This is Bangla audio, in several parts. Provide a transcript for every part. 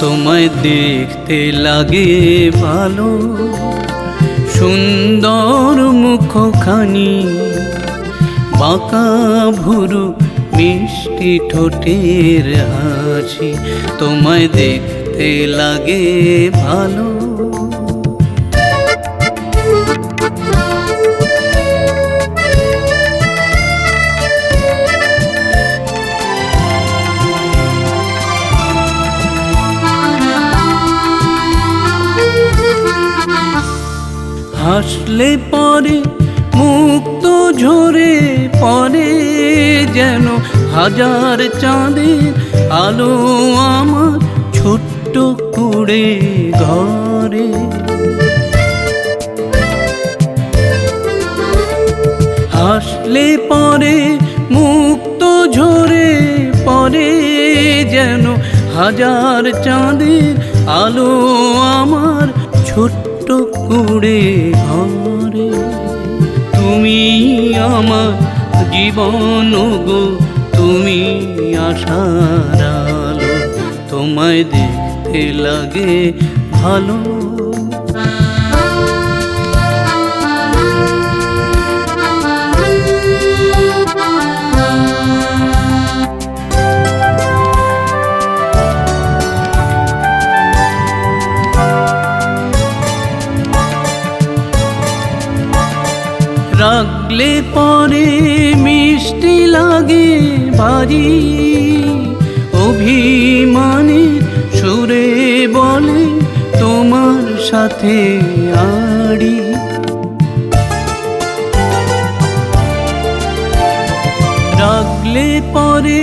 তোমায় দেখতে লাগে ভালো। সুন্দর মুখখানি, বাঁকা ভুরু, মিষ্টি ঠোঁটের হাসি তোমায় দেখতে লাগে ভালো। হাসলে পরে, মুক্ত ঝরে পরে যেন হাজার চাঁদের আলো আমার ছোট্ট কুড়ে ঘরে। হাসলে পরে, মুক্ত ঝরে পরে যেন হাজার চাঁদের আলো আমার ছোট্ট কুড়ে ঘরে। তুমি আমার জীবন গো তুমি আশার আলো। তোমায় দেখতে লাগে ভালো। রাগলে পরে মিষ্টি লাগে বাড়ি। অভিমানে সুরে বলে, তোমার সাথে আড়ি। রাগলে পরে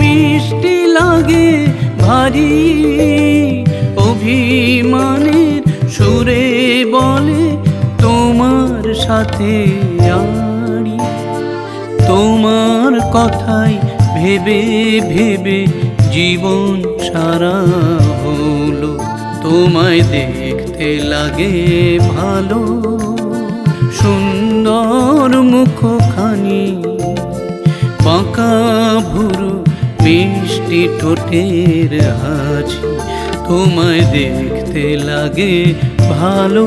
মিষ্টি লাগে ভারী। অভিমানের সুরে বলে, তোমার সাথে আড়ি তোমার কথাই ভেবে ভেবে জীবন সারা হলো। তোমায় দেখতে লাগে ভালো, সুন্দর মুখখানি বাঁকা ভুরু, মিষ্টি ঠোঁটের হাসি। তোমায় দেখতে লাগে ভালো।